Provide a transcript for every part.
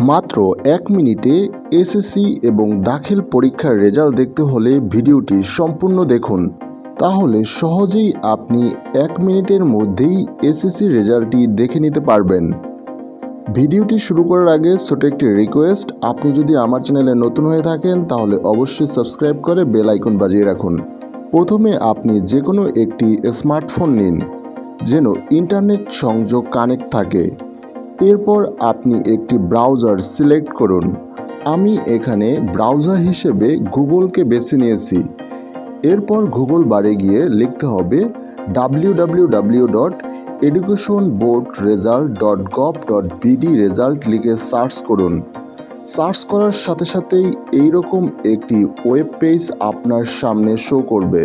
মাত্র এক মিনিটে এসএসসি এবং দাখিল পরীক্ষার রেজাল্ট দেখতে হলে ভিডিওটি সম্পূর্ণ দেখুন। তাহলে সহজেই আপনি এক মিনিটের মধ্যেই এসএসসি রেজাল্টটি দেখে নিতে পারবেন। ভিডিওটি শুরু করার আগে ছোট একটি রিকোয়েস্ট আপনি যদি আমার চ্যানেলে নতুন হয়ে থাকেন, তাহলে অবশ্যই সাবস্ক্রাইব করে বেল আইকন বাজিয়ে রাখুন। প্রথমে আপনি যে কোনো একটি স্মার্টফোন নিন, যেন ইন্টারনেট সংযোগ কানেক্ট থাকে। এরপর আপনি একটি ব্রাউজার সিলেক্ট করুন। আমি এখানে ব্রাউজার হিসেবে গুগলকে বেছে নিয়েছি। এরপর গুগল বারে গিয়ে লিখতে হবে W W W dot education board result dot gov dot BD result লিখে সার্চ করুন। সার্চ করার সাথে সাথেই এইরকম একটি ওয়েব পেজ আপনার সামনে শো করবে।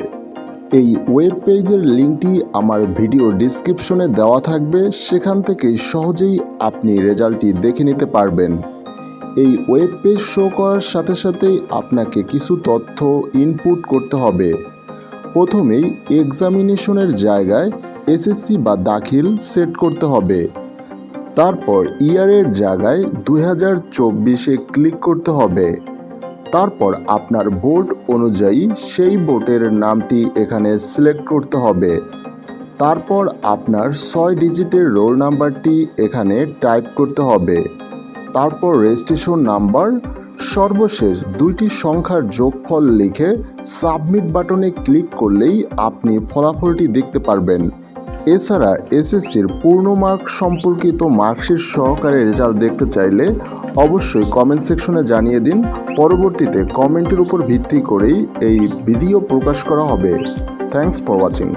এই ওয়েব পেজের লিঙ্কটি আমার ভিডিও ডিসক্রিপশনে দেওয়া থাকবে, সেখান থেকে সহজেই আপনি রেজাল্টটি দেখে নিতে পারবেন। এই ওয়েব পেজ শো করার সাথে সাথেই আপনাকে কিছু তথ্য ইনপুট করতে হবে। প্রথমেই এক্সামিনেশনের জায়গায় এসএসসি বা দাখিল সেট করতে হবে। তারপর ইয়ারের জায়গায় দুই হাজার চব্বিশে ক্লিক করতে হবে। তারপর আপনার বোর্ড অনুযায়ী সেই বোর্ডের নামটি এখানে সিলেক্ট করতে হবে। তারপর আপনার ছয় ডিজিটের রোল নাম্বারটি এখানে টাইপ করতে হবে। তারপর রেজিস্ট্রেশন নাম্বার, সর্বশেষ দুইটি সংখ্যার যোগফল লিখে সাবমিট বাটনে ক্লিক করলেই আপনি ফলাফলটি দেখতে পারবেন। এছাড়া এসএসসির পূর্ণ মার্ক সম্পর্কিত মার্কশিট সহকারে রেজাল্ট দেখতে চাইলে অবশ্যই কমেন্ট সেকশনে জানিয়ে দিন। পরবর্তীতে কমেন্টের উপর ভিত্তি করেই এই ভিডিও প্রকাশ করা হবে। Thanks for watching